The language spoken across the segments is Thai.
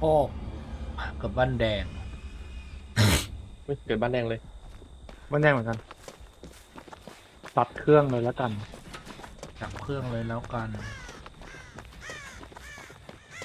โอ้กับบ้านแดงเฮ้ยเกิดบ้านแดงเลยมันแดงเหมือนกัน ตัดเครื่องเลยแล้วกันจับเครื่องเลยแล้วกัน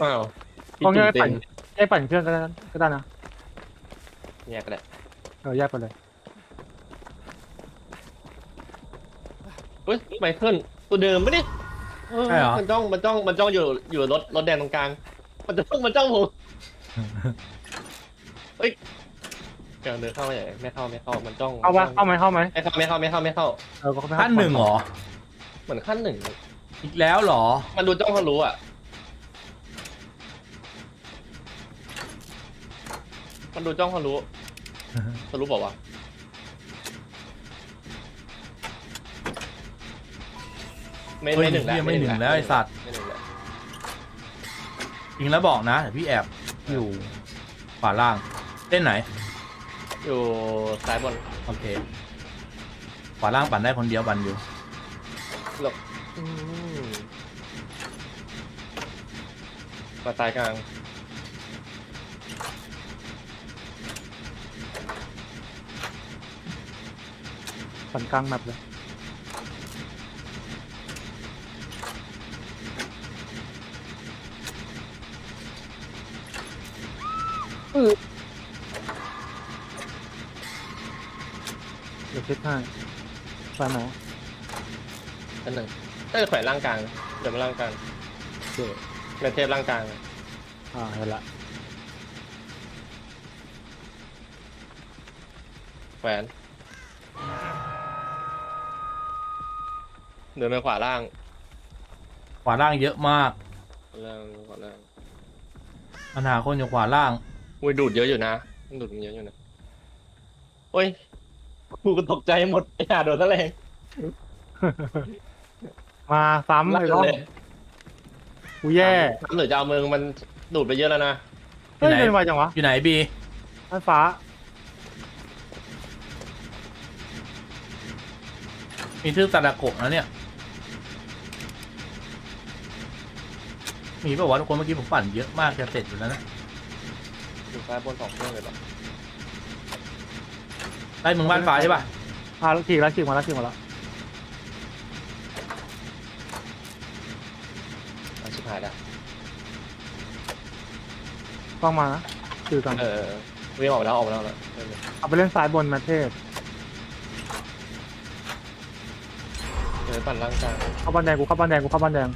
อ้าวพี่ต้องจุ่แยมกเต็ปั่นมแยกปั่นเครื่องก็ได้นะก็ได้นะแยกก็ได้เออแยกไปเลยเฮ้ยไมเคิลตัวเดิมปะเนี่ยใช่เหรอ มันจ้องมันจ้องมันจ้องอยู่อยู่รถรถแดงตรงกลาง มันจะต้องมันจ้องผมเฮ้ยเดี๋ยวเดินเข้าไปไหนไม่เข้าไม่เข้ามันจ้องเข้าปะเข้าไหมเข้าไหมไม่เข้าไม่เข้าไม่เข้าไม่เข้าเออก็ไม่เข้าขั้นหนึ่งเหรอ เหมือนขั้นหนึ่งอีกแล้วเหรอ มันดูจ้องทะลุอะ มันดูจ้องทะลุทะลุบอกว่าวะไม่เฮ้ยไม่หนึ่งแล้วยังไม่หนึ่งแล้วไอ้สัตว์ไม่หนึ่งแล้ว จริงแล้วบอกนะเดี๋ยวพี่แอบอยู่ขวาล่างเล่นไหน อยู่ซ้ายบนโอเคขวาล่างปั่นได้คนเดียวปั่นอยู่อืมมาซ้ายกลางปั่นกลางแมปเลย เดี๋ยวเช็ดให้ไปไหนอันหนึ่งน่าจะแขวนล่างกลางนะเดี๋ยวมาล่างกลางโอเคแมทเทปล่างกลางอ่าเห็นละแขวนเดินไปขวาล่างขวาล่างเยอะมากขวาล่างขวาล่างปัญหาคนอยู่ขวาล่าง อุ้ยดูดเยอะอยู่นะมันดูดมันเยอะอยู่นะโอ้ยกูก็ตกใจหมดไอ้ห่าโดนทะเลงมาซ้ำลั่นเลยรอบเลยกูแย่น้ำเหลือจะเอาเมืองมันดูดไปเยอะแล้วนะเฮ้ยอยู่ไหนเป็นไวจังวะอยู่ไหนบีไฟฟ้า มีชื่อซาดาโกะนะเนี่ย มีป่าวะทุกคนเมื่อกี้ผมปั่นเยอะมากจะเสร็จอยู่แล้วนะอยู่ ซ้ายบนสองเครื่องเลยเหรอได้มึงบ้านฟ้าใช่ป่ะอ่าแล้วฉีกแล้วฉีกมาแล้วฉีกมาแล้วอะชิบหายแล้วต้องมานะคือกันเออเออเออวิ่งออกไปแล้วออกไปแล้วแล้วเออเอาไปเล่นซ้ายบนแมทเทสเดี๋ยวปั่นล่างกลางเข้าบ้านแดงกูเข้าบ้านแดงกูเข้าบ้านแดง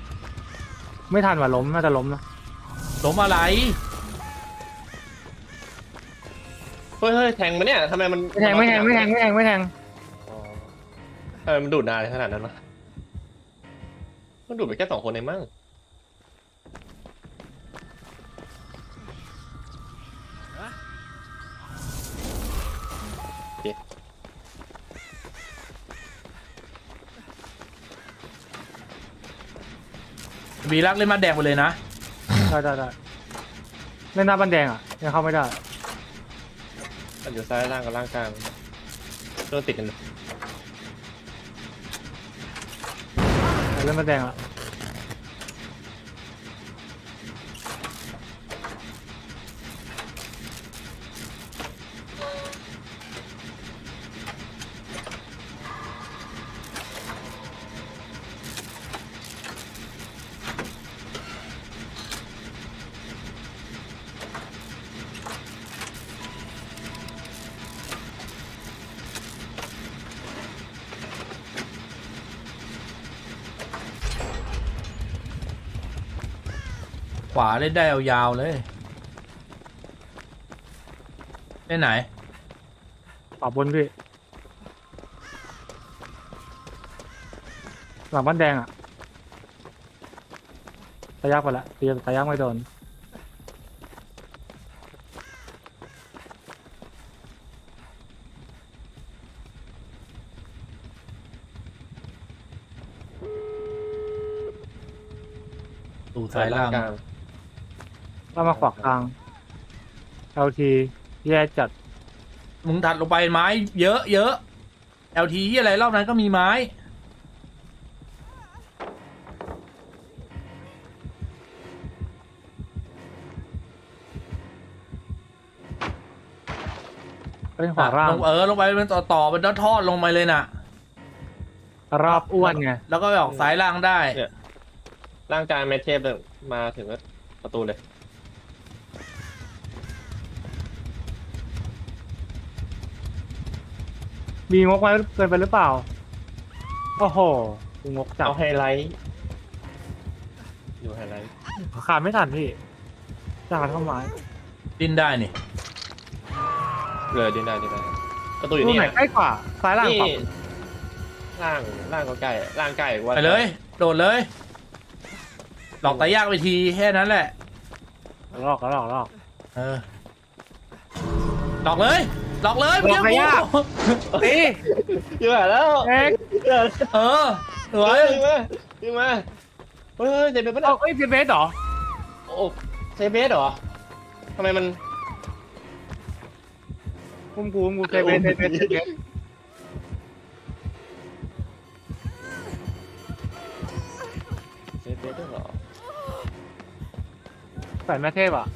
ไม่ทันว่ะล้มน่าจะล้มนะล้มอะไร ฮ้ยเฮ้ยแทงมันเนี่ยทำไมมันไม่แทงไม่แทงไม่แทงไม่แทงไม่แทงอ๋อทำไมมันดูดนานขนาดนั้นวะมันดูดไปแค่สองคนเองมั้งบีรักเล่นบ้านแดงไปเลยนะ ได้ได้ได้เล่นหน้าบ้านแดงอะยังเข้าไม่ได้มัน อยู่ซ้ายล่างกับล่างกลางโดนติดกันเลยเล่นบ้าแดงอะ ขวาเล่นได้ยาวๆเลยเล่นไหน ขวาบนพี่หลังบ้านแดงอะตะยักไปละตีตะยักไม่โดนตูซ้ายล่าง กล ถ้ามาขวางทางเอลทีแย่จัดมึงถัดลงไปไม้ เยอะเยอะ LT ที่อะไรรอบนั้นก็มีไม้ เป็นขวางลงเออลงไปมันต่อต่อมันทอดลงไปเลยน่ะ รอบอ้วนไงแล้วก็ออกสายล่างได้ร่างกายแมทเทพมาถึงประตูเลย มีงกไว้เกินไปหรือเปล่า โอ้โหกูงกจับเอาไฮไลท์อยู่ไฮไลท์ขาดไม่ทันพี่จะขาดเข้าไม้ดิ้นได้นี่เลยดินได้ดินได้ประตูอยู่ตู้นี่ไหนอะใกล้กว่า ซ้ายล่างนี่ขวาล่างล่างก็ใกล้ล่างใกล้กว่าไปเลย โดดเลย หลอกตายากไปทีแค่นั้นแหละ ลอกลอกลอกเออหลอกเลย หลอกเลยหลอกตายากตีอยู่ไหนแล้วเอ็กเดี๋ยวเออสวยดึงมาดึงมาเฮ้ยเซเบสปะเนี่เอายเอ้ยเบสเหรอโอ้เซเบสเหรอทำไมมันกุมกูกุมกูเซเบสเซเบสเซเบสเซเบสด้วยเหรอใส่แม่เทพอะ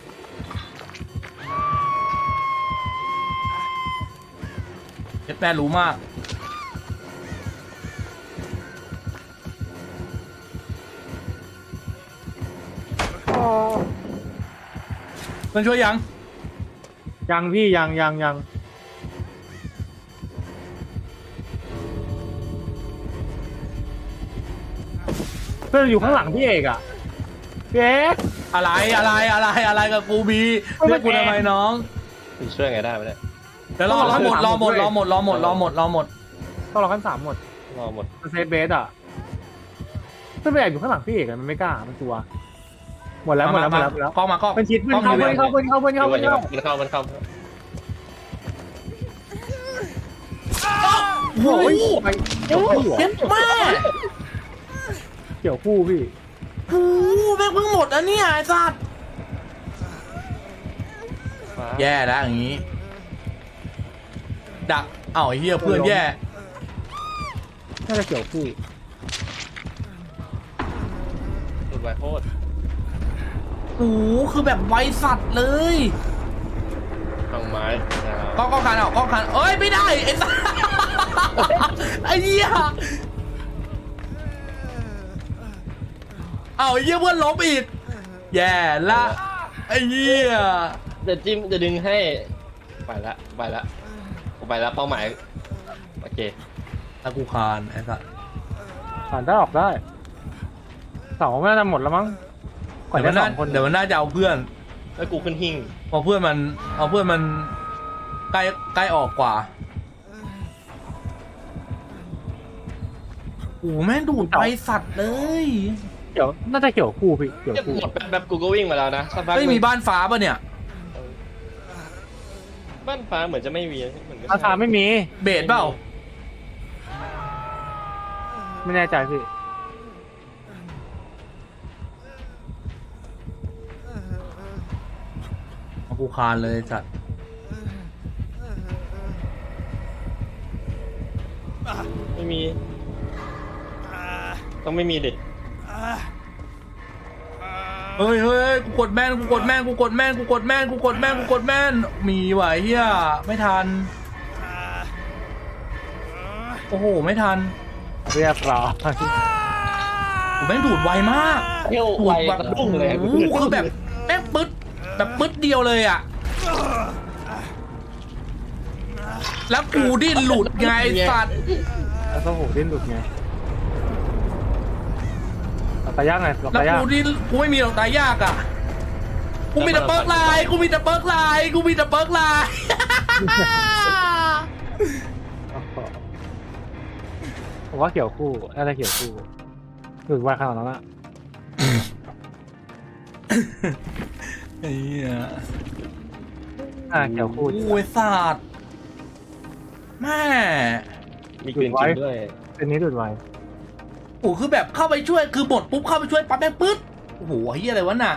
เจ็ดแม่รู้มากเพื่อนช่วยยัง ยังพี่ยังยังยังเพื่อนอยู่ข้างหลังพี่เอกอะพี่เอกอะไรอะไรอะไรอะไรกับกูบีเอามาเรียกกูทำไมแทนน้อง มันช่วยไงได้ไหมเนี่ย เดี๋ยวรอรอหมดรอหมดรอหมดรอหมดรอหมดรอหมดต้องรอขั้นสามหมดรอหมดมันเซฟเบสอะเพื่อนไปแอบอยู่ข้างหลังพี่เอกอะมันไม่กล้ามันกลัวหมดแล้วหมดแล้วหมดแล้วหมดแล้วกล้องมากล้องมันชิดเพื่อนเข้าเพื่อนเข้าเพื่อนเข้าเพื่อนเข้าเพื่อนเข้ามันเข้ามันเข้าโอ้ยไปเกี่ยวคู่เหรอเจ็บมากเกี่ยวคู่พี่โอ้โหแม่งเพิ่งหมดอันนี้ไอ้สัตว์ฟ้าแย่แล้วอย่างนี้ ดักเอ้าไอ้เหี้ยเพื่อนแย่ น่าจะเกี่ยวคู่หลุดไวโคตรโอ้โหคือแบบไวสัตว์เลย ทางไม้ยาวกล้องกล้องคันออกกล้องคันเอ้ยไม่ได้ไอ้สัตว์ไอ้เหี้ยเอ้าไอ้เหี้ยเพื่อนล้มอีก แย่ละไอ้เหี้ยจะจิ้มจะดึงให้ ไปละ ไปละผม ไปละเป้าหมาย โอเคตะกูคานไอ้สัตว์ผ่านได้ออกได้เสาไม่น่าจะหมดแล้วมั้งก่อนเดี๋ยวจะมันสน่าองคนเดี๋ยวมันน่าจะเอาเพื่อน แล้วกูขึ้นหิ้งพอเพื่อนมันเอาเพื่อนมันใกล้ใกล้ออกกว่าโอ้โหแม่งดูดไปสัตว์เลยเกี่ยวน่าจะเกี่ยวคู่พี่เกี่ยวเนี่ยคู่หมดแบบแบบกูก็วิ่งมาแล้วนะสักพักเฮ้ยหนึ่งมีบ้านฟ้าป่ะเนี่ย บ้านฟ้าเหมือนจะไม่มีเหมือนก็ราคาไม่มี เบสเปล่าไม่แน่ใจพี่ เอากูคานเลยสัตว์ไม่มี ต้องไม่มีดิ เฮ้ยเฮ้ยเฮ้ยกูกดแม่นกูกดแม่นกูกดแม่นกูกดแม่นกูกดแม่นกูกดแม่นมีว่ะไอ้เฮียไม่ทัน โอ้โห ไม่ทันเรียบร้อยกูแม่งดูดไวมากเที่ยวดูไวดแบบกระดุ้งเลยโอ้โหคือแบบแม่งปึ๊ดแบบปึ๊ดเดียวเลยอะ แล้วกูดิ้นหลุดไงไอ้สัตว์แล้วก็โหดิ้นหลุดไงหลอก ตายากไงหลอกแล้วตายากกูดิ้นกูไม่มีหรอกตายยากอะกูมีแต่เปิร์กไลน์กูมีแต่เปิร์กไลน์กูมีแต่เปิร์กไลน์ ผมว่าเกี่ยวคู่น่าจะเกี่ยวคู่หลุดไวขนาดนั้นอะไอ้เหี้ยอ่าเกี่ยวคู่โอ้ยสัตว์แม่ มีกลิ่นจริงด้วย เป็นนี้หลุดไว โอ้คือแบบเข้าไปช่วยคือหมดปุ๊บเข้าไปช่วยปั๊บแม่งปึ๊ดโอ้โหเฮียอะไรวะน่ะ